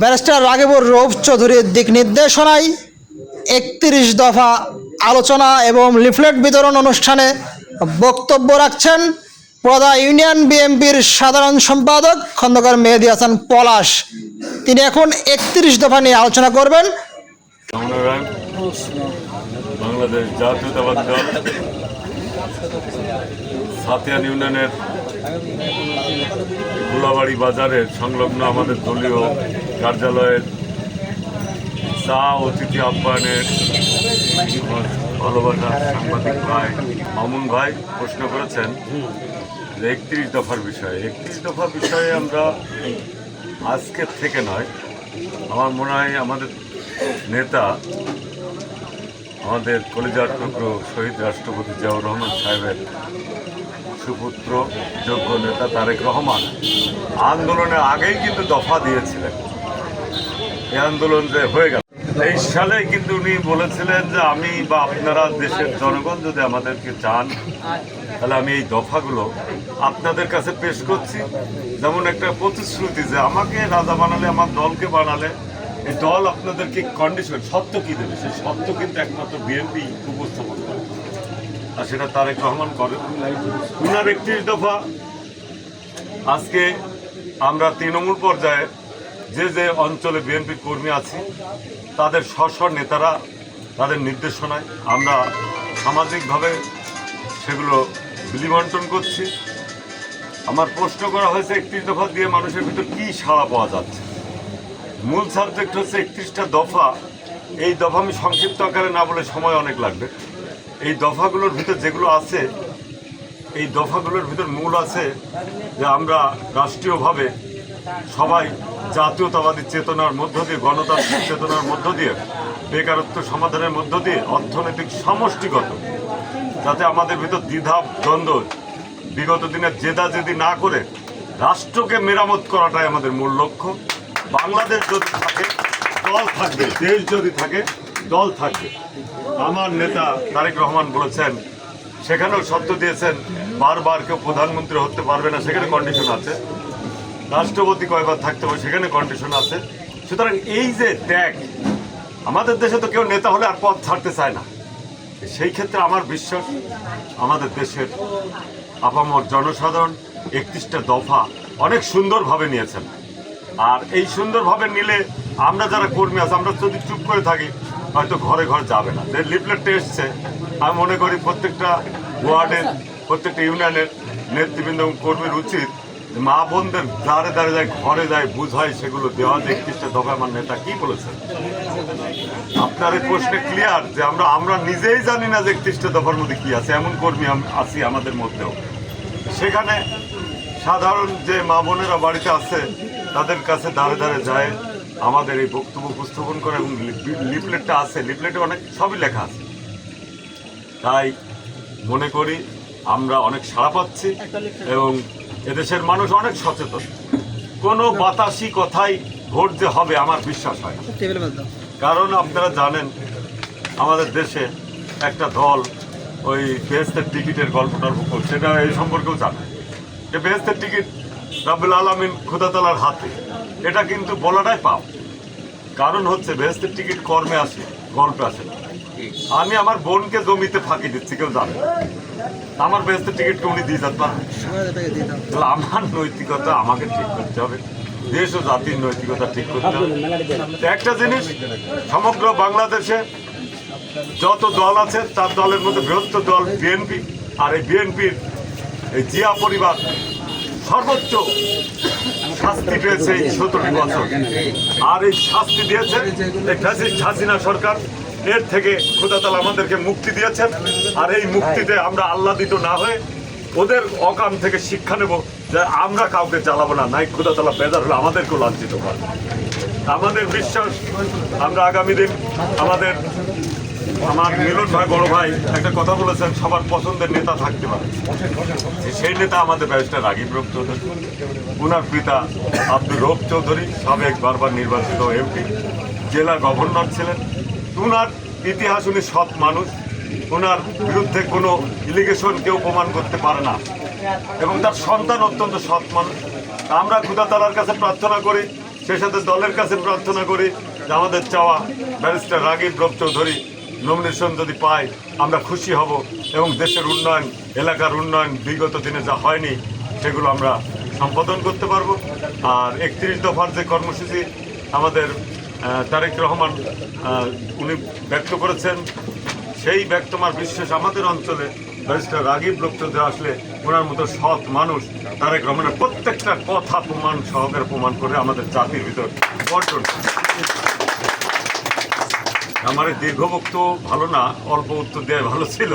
Barrister রাগিবুর Rauf চৌধুরীর দিক নির্দেশনায় একত্রিশ দফা আলোচনা এবং লিফলেট বিতরণ অনুষ্ঠানে বক্তব্য রাখছেন প্রদা ইউনিয়ন বিএনপির সাধারণ সম্পাদক খন্দকার মেহেদি হাসান পলাশ। তিনি এখন একত্রিশ দফা নিয়ে আলোচনা করবেন। সাতিয়ান ইউনিয়নের গোলাবাড়ি বাজারের সংলগ্ন আমাদের দলীয় কার্যালয়ের চা অতিথি আহ্বায়নের আমার ভালোবাসা সাংবাদিক ভাই, মামুন ভাই প্রশ্ন করেছেন যে একত্রিশ দফার বিষয়ে। একত্রিশ দফার বিষয়ে আমরা আজকের থেকে নয়। আমার মনে হয় আমাদের নেতা আমাদের কলিজার টুকরো শহীদ রাষ্ট্রপতি জিয়াউর রহমান সাহেবের সুপুত্র, যোগ্য নেতা তারেক রহমান আন্দোলনের আগেই কিন্তু দফা দিয়েছিলেন। এই আন্দোলন যে হয়ে গেল। এই সালে কিন্তু উনি বলেছিলেন যে আমি বা আপনারা দেশের জনগণ যদি আমাদেরকে চান, তাহলে আমি এই দফাগুলো আপনাদের কাছে পেশ করছি। যেমন একটা প্রতিশ্রুতি যে আমাকে রাজা বানালে, আমার দলকে বানালে এই দল আপনাদেরকে কন্ডিশন সত্য কি দেবে? সেই সত্য কিন্তু একমাত্র বিএনপি উপস্থাপন করে। আর সেটা তারেক রহমান করে উনার একত্রিশ দফা। আজকে আমরা তৃণমূল পর্যায়ে যে যে অঞ্চলে বিএনপি কর্মী আছি, তাদের স্ব নেতারা তাদের নির্দেশনায় আমরা সামাজিকভাবে সেগুলো বিলিবন্টন করছি। আমার প্রশ্ন করা হয়েছে, একত্রিশ দফা দিয়ে মানুষের ভিতর কী সাড়া পাওয়া যাচ্ছে? মূল সাবজেক্ট হচ্ছে একত্রিশটা দফা। এই দফা আমি সংক্ষিপ্ত আকারে না বলে সময় অনেক লাগবে। এই দফাগুলোর ভিতর যেগুলো আছে, এই দফাগুলোর ভিতর মূল আছে যে আমরা রাষ্ট্রীয়ভাবে সবাই জাতীয়তাবাদী চেতনার মধ্য দিয়ে, গণতান্ত্রিক চেতনার মধ্য দিয়ে, বেকারত্ব সমাধানের মধ্য দিয়ে অর্থনৈতিক সমষ্টিগত, যাতে আমাদের ভিতর দ্বিধা, দ্বন্দ্ব বিগত দিনের জেদা জেদি না করে রাষ্ট্রকে মেরামত করাটাই আমাদের মূল লক্ষ্য। বাংলাদেশ যদি থাকে, দল থাকবে, দেশ যদি থাকে, দল থাকবে। আমার নেতা তারেক রহমান বলেছেন, সেখানেও শর্ত দিয়েছেন, বারবার কেউ প্রধানমন্ত্রী হতে পারবে না, সেখানে কন্ডিশন আছে। রাষ্ট্রপতি কয়বার থাকতে হবে, সেখানে কন্ডিশন আছে। সুতরাং এই যে ত্যাগ, আমাদের দেশে তো কেউ নেতা হলে আর পথ ছাড়তে চায় না। সেই ক্ষেত্রে আমার বিশ্বাস, আমাদের দেশের আপামর জনসাধারণ একত্রিশটা দফা অনেক সুন্দরভাবে নিয়েছেন। আর এই সুন্দরভাবে নিলে আমরা যারা কর্মী আছে, আমরা যদি চুপ করে থাকি, হয়তো ঘরে ঘরে যাবে না। যে লিফলেটটা এসছে, আমি মনে করি প্রত্যেকটা ওয়ার্ডের, প্রত্যেকটা ইউনিয়নের নেতৃবৃন্দ এবং কর্মীর উচিত মা বোনদের দাঁড়ে দাঁড়ে যায়, ঘরে যায়, বুঝায়, সেগুলো দেওয়া যে একত্রিশটা দফা আমার নেতা কি বলেছেন আপনার এই প্রশ্নে ক্লিয়ার যে আমরা আমরা নিজেই জানি না যে একত্রিশটা দফার মধ্যে কী আছে, এমন কর্মী আছি আমাদের মধ্যেও। সেখানে সাধারণ যে মা বোনেরা বাড়িতে আছে তাদের কাছে দাঁড়ে দাঁড়ে যায় আমাদের এই বক্তব্য উপস্থাপন করে এবং লিফলেটটা আছে লিফলেটে অনেক সবই লেখা আছে। তাই মনে করি আমরা অনেক সাড়া পাচ্ছি এবং এদেশের মানুষ অনেক সচেতন। কোনো বাতাসি কথাই ভোট যে হবে আমার বিশ্বাস হয় কারণ আপনারা জানেন আমাদের দেশে একটা দল ওই বেহেস্তের টিকিটের গল্প টল্প করছে সেটা এই সম্পর্কেও জানে। যে বেহেস্তের টিকিট রাবুল আলমিন খুদাতলার হাতে। এটা কিন্তু বলাটাই পাপ। কারণ হচ্ছে বেহেস্তের টিকিট কর্মে আসে, গল্পে আসে আমি আমার বোনকে জমিতে ফাঁকি দিচ্ছি, কেউ জানে। আমার বেহেস্তের টিকিটকে উনি দিয়ে যেতে তাহলে আমার নৈতিকতা আমাকে ঠিক করতে হবে। দেশ ও জাতির নৈতিকতা ঠিক করতে হবে। একটা জিনিস, সমগ্র বাংলাদেশে যত দল আছে, তার দলের মধ্যে বৃহত্তর দল বিএনপি। আর এই বিএনপির এই জিয়া পরিবার সর্বোচ্চ শাস্তি পেয়েছে এই সতেরোটি বছর। আর এই শাস্তি দিয়েছে এই হাসিনা সরকার। এর থেকে খোদাতাল আমাদেরকে মুক্তি দিয়েছেন। আর এই মুক্তিতে আমরা আহ্লাদিত না হয়ে ওদের অকাম থেকে শিক্ষা নেব যে আমরা কাউকে চালাবো না। নাই খোদাতলা বেজার হলে আমাদেরকেও লাঞ্ছিত করবে আমাদের বিশ্বাস, আমরা আগামী দিন আমাদের আমার মিলন ভাই, বড় ভাই একটা কথা বলেছেন, সবার পছন্দের নেতা থাকতে পারে। সেই নেতা আমাদের ব্যারিস্টার রাগিব রূপ চৌধুরী, উনার পিতা আব্দুর রৌফ চৌধুরী, সাবেক বারবার নির্বাচিত এমপি, জেলা গভর্নর ছিলেন। উনার ইতিহাস উনি সব মানুষ ওনার বিরুদ্ধে কোনো ইলিগেশন কেউ প্রমাণ করতে পারে না। এবং তার সন্তান অত্যন্ত সৎ মানুষ। আমরা খুদা তালার কাছে প্রার্থনা করি, সেই সাথে দলের কাছে প্রার্থনা করি যে আমাদের চাওয়া ব্যারিস্টার রাগিব রব চৌধুরী নমিনেশন যদি পাই, আমরা খুশি হব এবং দেশের উন্নয়ন, এলাকার উন্নয়ন বিগত দিনে যা হয়নি, সেগুলো আমরা সম্পাদন করতে পারব। আর একত্রিশ দফার যে কর্মসূচি, আমাদের তারেক রহমান উনি ব্যক্ত করেছেন, সেই ব্যক্তমার বিশ্বাস আমাদের অঞ্চলে, ব্যারিস্টার রাগিব লোকচন্দ্র আসলে ওনার মতো সৎ মানুষ, তারেক রহমানের প্রত্যেকটা কথা প্রমাণ সহকারে প্রমাণ করে আমাদের জাতির ভিতর বন্টন আমার দীর্ঘ বক্তব্য ভালো না অল্প উত্তর দেওয়া ভালো ছিল।